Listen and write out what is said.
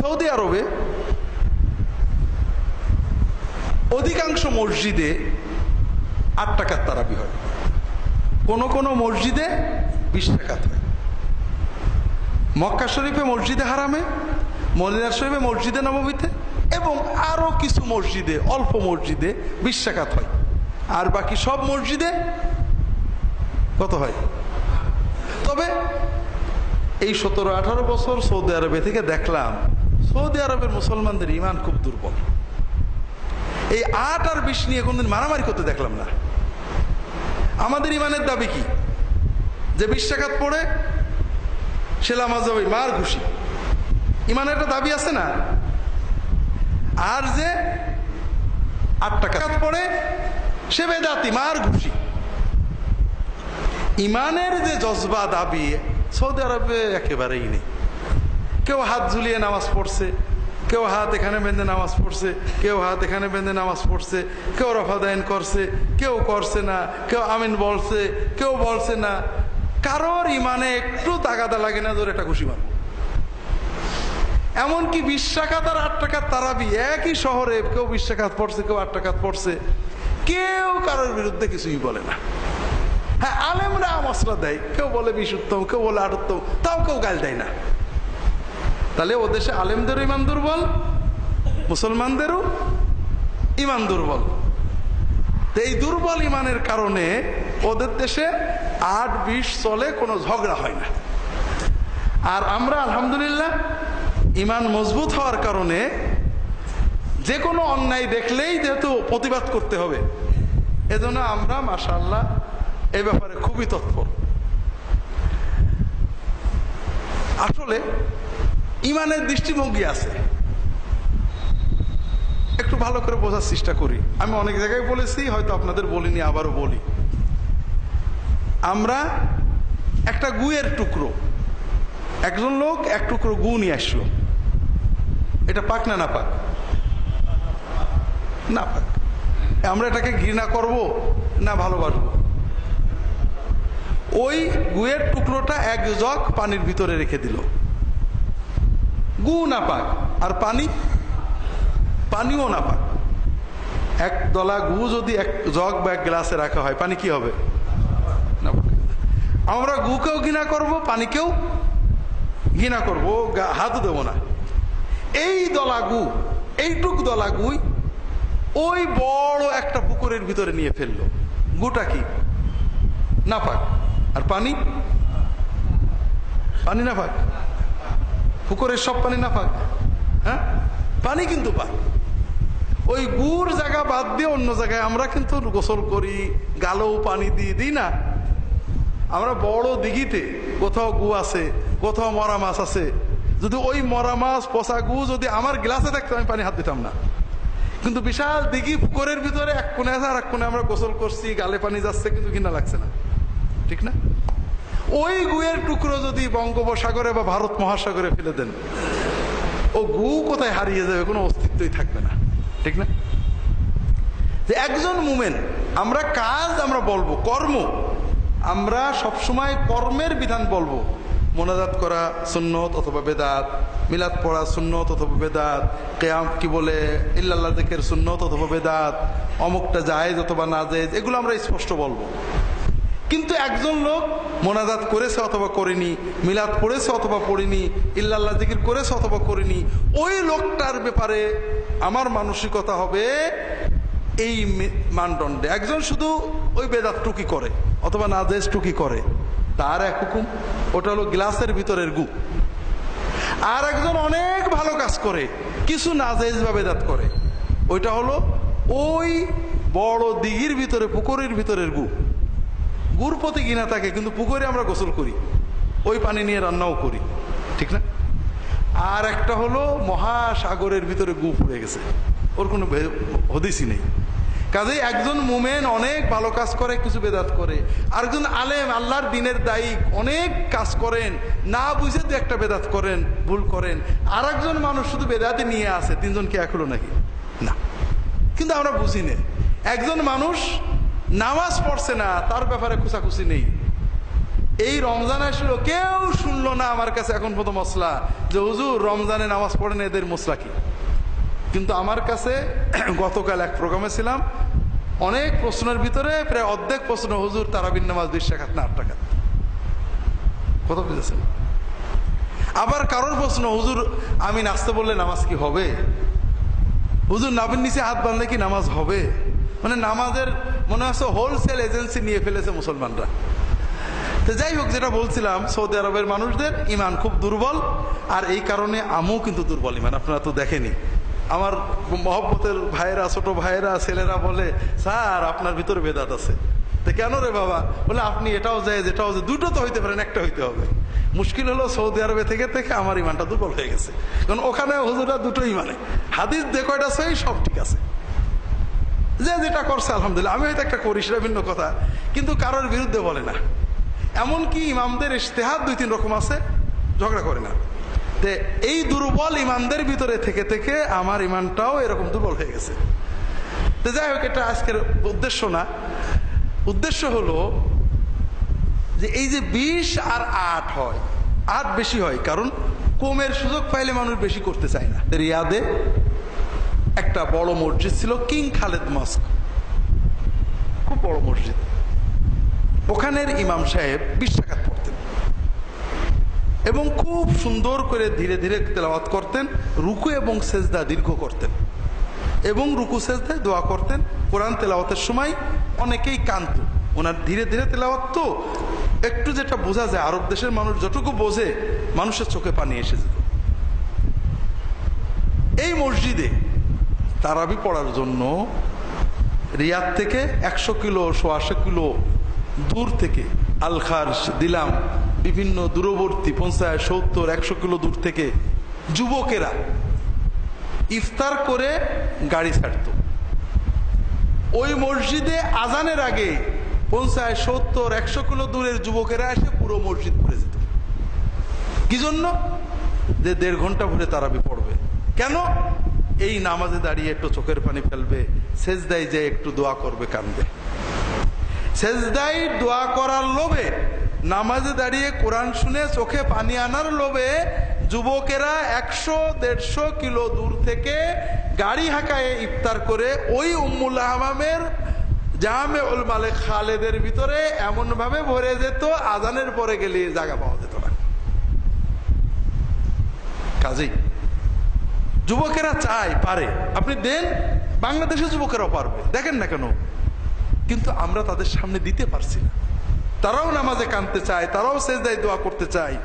Saudi আরবে অধিকাংশ মসজিদে আট টাকার তারাবি হয়। কোন কোন মসজিদে বিশ টাকাত মক্কা শরীফে মসজিদে হারামে মদিনা শরীফে মসজিদে নবমীতে, এবং আরও কিছু মসজিদে, অল্প মসজিদে বিশ টাকাত হয়। আর বাকি সব মসজিদে কত হয়? তবে এই সতেরো আঠারো বছর সৌদি আরবে থেকে দেখলাম সৌদি আরবের মুসলমানদের ইমান খুব দুর্বল। এই আট আর বিশ নিয়ে কোনদিন মারামারি করতে দেখলাম না। আমাদের ইমানের দাবি কি? যে বিশ টাকাত পড়ে সে লামাজ হবে, মার খুশি ইমানের একটা দাবি আছে না? আর যে আট টাকা পড়ে সে বেদাতি, মার ঘুষি। ইমানের যে জজবা দাবি সৌদি আরবে একেবারেই নেই। কেউ হাত ঝুলিয়ে নামাজ পড়ছে, কেউ হাত এখানে বেঁধে নামাজ পড়ছে, কেউ হাত এখানে বেঁধে নামাজ পড়ছে, কেউ রফাদায়ন করছে, কেউ করছে না, কেউ আমিন বলছে, কেউ বলছে না। কারোর ইমানে একটু তাগাদা লাগে না ধরে এটা খুশি মান এমনকি বিশ টাকা তার আট টাকার তারাবি একই শহরে কেউ বিশ টাকা পড়ছে, কেউ আট টাকা পড়ছে। কেউ কারোর বিরুদ্ধে কিছুই বলে না। হ্যাঁ আলেমরা মশলা দেয়, কেউ বলে বিশ কেউ বলে আট তাও কেউ গাল দেয় না। তাহলে ও দেশে আলেমদেরও ইমান দুর্বল, মুসলমানদেরও ইমান দুর্বল। তো এই দুর্বল ইমানের কারণে ওদের দেশে আট বিশ চলে কোনো ঝগড়া হয় না। আর আমরা আলহামদুলিল্লাহ ইমান মজবুত হওয়ার কারণে যে কোনো অন্যায় দেখলেই যেহেতু প্রতিবাদ করতে হবে, এজন্য আমরা মাশাল্লাহ এ ব্যাপারে খুবই তৎপর। আসলে ইমানের দৃষ্টিভঙ্গি আছে। একটু ভালো করে বোঝার চেষ্টা করি। আমি অনেক জায়গায় বলেছি, হয়তো আপনাদের বলিনি, আবারও বলি। আমরা একটা গুয়ের টুকরো। একজন লোক এক টুকরো গু নিয়ে আসলো। এটা পাক না না পাক? না পাক। আমরা এটাকে ঘৃণা করব না ভালোবাসবো? ওই গুয়ের টুকরোটা এক জগ পানির ভিতরে রেখে দিল। গু না পাক, আর পানি? পানিও না পাক। এক দলা গু যদি এক জগ বা এক গ্লাসে রাখা হয়, পানি কি হবে। আমরা গুকেও ঘৃণা করব, পানিকেও ঘৃণা করব। হাত দেবো না। এই দলা গু, এইটুক দলা গুই ওই বড় একটা পুকুরের ভিতরে নিয়ে ফেলল। গুটা কি? না পাক। আর পানি? পানি না পাক? পুকুরের সব পানি না পাক হ্যাঁ? পানি কিন্তু পাক ওই গুড় জায়গা বাদ দিয়ে অন্য জায়গায় আমরা কিন্তু গোসল করি, গালেও পানি দিয়ে দিই না। আমরা বড় দিঘিতে কোথাও গু আছে, কোথাও মরা মাছ আছে। যদি ওই মরা মাছ, পচা গু যদি আমার গ্লাসে থাকতো, আমি পানি হাত দিতাম না। কিন্তু বিশাল দিঘি পুকুরের ভিতরে এক কোণে আছে আর এক কোণে আমরা গোসল করছি, গালে পানি যাচ্ছে, কিন্তু ঘৃণা লাগছে না। ঠিক না? ওই গুয়ের টুকরো যদি বঙ্গোপসাগরে বা ভারত মহাসাগরে ফেলে দেন, ও গু কোথায় হারিয়ে যাবে কোনো অস্তিত্বই থাকবে না। ঠিক না? যে একজন মুমেন, আমরা কাজ আমরা বলব, কর্ম, আমরা সবসময় কর্মের বিধান বলব। মোনাজাত করা সুন্নত অথবা বেদাত, মিলাদ পড়া সুন্নত অথবা বেদাত, কেয়াম কি বলে, ইল্লাল্লাহ দেখের সুন্নত অথবা বেদাত, অমুকটা জায়েজ অথবা না জায়েজ এগুলো আমরা স্পষ্ট বলব। কিন্তু একজন লোক মোনাজাত করেছে অথবা করেনি, মিলাদ পড়েছে অথবা পড়েনি, ইল্লাল্লাহ জিকির করেছে অথবা করেনি, ওই লোকটার ব্যাপারে আমার মানসিকতা হবে এই মানদণ্ডে। একজন শুধু ওই বেদাত টুকি করে অথবা নাজেজ টুকি করে। তার এক হুকুম, ওটা হলো গ্লাসের ভিতরের গু। আর একজন অনেক ভালো কাজ করে, কিছু নাজেজ বা বেদাত করে। ওইটা হলো ওই বড় দিঘির ভিতরে, পুকুরের ভিতরের গু। প্রতি ঘৃণা থাকে, কিন্তু পুকুরে আমরা গোসল করি। ওই পানি নিয়ে রান্নাও করি। ঠিক না? আর একটা হলো মহাসাগরের ভিতরে গু পড়ে গেছে। ওর কোনো হদিসই নেই। কাজেই একজন মুমেন অনেক ভালো কাজ করে, কিছু বেদাত করে। আর একজন আলেম, আল্লাহর দিনের দায়ী, অনেক কাজ করেন। না বুঝে দু একটা বেদাত করেন, ভুল করেন। আর একজন মানুষ শুধু বেদাতে নিয়ে আসে তিনজনকে এক হলো নাকি? না। কিন্তু আমরা বুঝি না। একজন মানুষ নামাজ পড়ছে না, তার ব্যাপারে খুশাখুশি নেই। এই রমজান আসলো, কেউ শুনলো না আমার কাছে এখন প্রথম মশলা যে, হুজুর, রমজানে নামাজ পড়েন এদের মশলা কি? কিন্তু আমার কাছে গতকাল এক প্রোগ্রামে ছিলাম, অনেক প্রশ্নের ভিতরে প্রায় অর্ধেক প্রশ্ন, হুজুর তারাবিন নামাজ বিশ টাকাত না, আট টাকাত কথা বুঝেছেন? আবার কারোর প্রশ্ন, হুজুর, আমি নাচতে বললে নামাজ কি হবে? হুজুর নাবিন নিচে হাত বাঁধলে কি নামাজ হবে? মানে নামাজের মনে হচ্ছে হোলসেল এজেন্সি নিয়ে ফেলেছে মুসলমানরা। তো যাই হোক, যেটা বলছিলাম, সৌদি আরবের মানুষদের ইমান খুব দুর্বল, আর এই কারণে আমিও কিন্তু দুর্বল ইমান, আপনারা তো দেখেনি আমার মহব্বতের ভাইয়েরা, ছোট ভাইয়েরা, ছেলেরা বলে, স্যার, আপনার ভিতরে বেদাত আছে। তো কেন রে বাবা? বলে, আপনি এটাও যায় যেটাও যায় দুটো তো হইতে পারেন একটা হইতে হবে। মুশকিল হলো সৌদি আরবে থেকে থেকে আমার ইমানটা দুর্বল হয়ে গেছে। কারণ ওখানে হুজুরা দুটোই মানে। হাদিস যে কয়টা সেই সব ঠিক আছে। যে যেটা করছে, আলহামদুলিল্লাহ। আমি হয়তো একটা করি, সেটা ভিন্ন কথা। কিন্তু কারোর বিরুদ্ধে বলে না। এমনকি ইমামদের ইশতেহার দুই তিন রকম আছে, ঝগড়া করে না। তে এই দুর্বল ইমানদের ভিতরে থেকে থেকে আমার ইমানটাও এরকম দুর্বল হয়ে গেছে। তো যাই হোক, এটা আজকের উদ্দেশ্য না। উদ্দেশ্য হলো যে এই যে বিশ আর আট হয়, আট বেশি হয়, কারণ কমের সুযোগ পাইলে মানুষ বেশি করতে চায় না। রিয়াদে একটা বড় মসজিদ ছিল কিং খালেদ মস্ক। খুব বড় মসজিদ। ওখানের ইমাম সাহেব বিশ টাকাত পড়তেন। এবং খুব সুন্দর করে ধীরে ধীরে তেলাওয়াত করতেন, রুকু এবং সেজদা দীর্ঘ করতেন। এবং রুকু, সেজদায় দোয়া করতেন। কোরআন তেলাওয়াতের সময় অনেকেই কান্ত ওনার ধীরে ধীরে তেলাওয়াত তো একটু যেটা বোঝা যায়, আরব দেশের মানুষ যতটুকু বোঝে, মানুষের চোখে পানি এসে যেত। এই মসজিদে তারাবি পড়ার জন্য রিয়াদ থেকে একশো কিলো, সোয়াশো কিলো দূর থেকে আলখার দিলাম। বিভিন্ন দূরবর্তী, পঞ্চাশ, সত্তর, একশো কিলো দূর থেকে যুবকেরা ইফতার করে গাড়ি ছাড়ত। ওই মসজিদে আজানের আগে পঞ্চাশ, সত্তর, একশো কিলো দূরের যুবকেরা এসে পুরো মসজিদ ঘুরে যেত। কি জন্য? যে দেড় ঘণ্টা ভরে তারাবি পড়বে। কেন? এই নামাজে দাঁড়িয়ে একটু চোখের পানি ফেলবে সেজদাই যে একটু দোয়া করবে কান্দে। সেজদাই দোয়া করার লোভে, নামাজে দাঁড়িয়ে কোরআন শুনে চোখে পানি আনার লোভে যুবকেরা একশো, দেড়শো কিলো দূর থেকে গাড়ি হাঁকায় ইফতার করে ওই উম্মুল আহমামের জামে উল মালিক খালেদের ভিতরে এমন ভাবে ভরে যেত, আজানের পরে গেলে জায়গা পাওয়া যেত না। কাজেই যুবকেরা চায়, পারে। আপনি দেন, বাংলাদেশের যুবকেরাও পারবে। দেখেন না কেন? কিন্তু আমরা তাদের সামনে দিতে পারছি না। তারাও নামাজে কানতে চায়, তারাও সেজদায় দোয়া করতে চায়।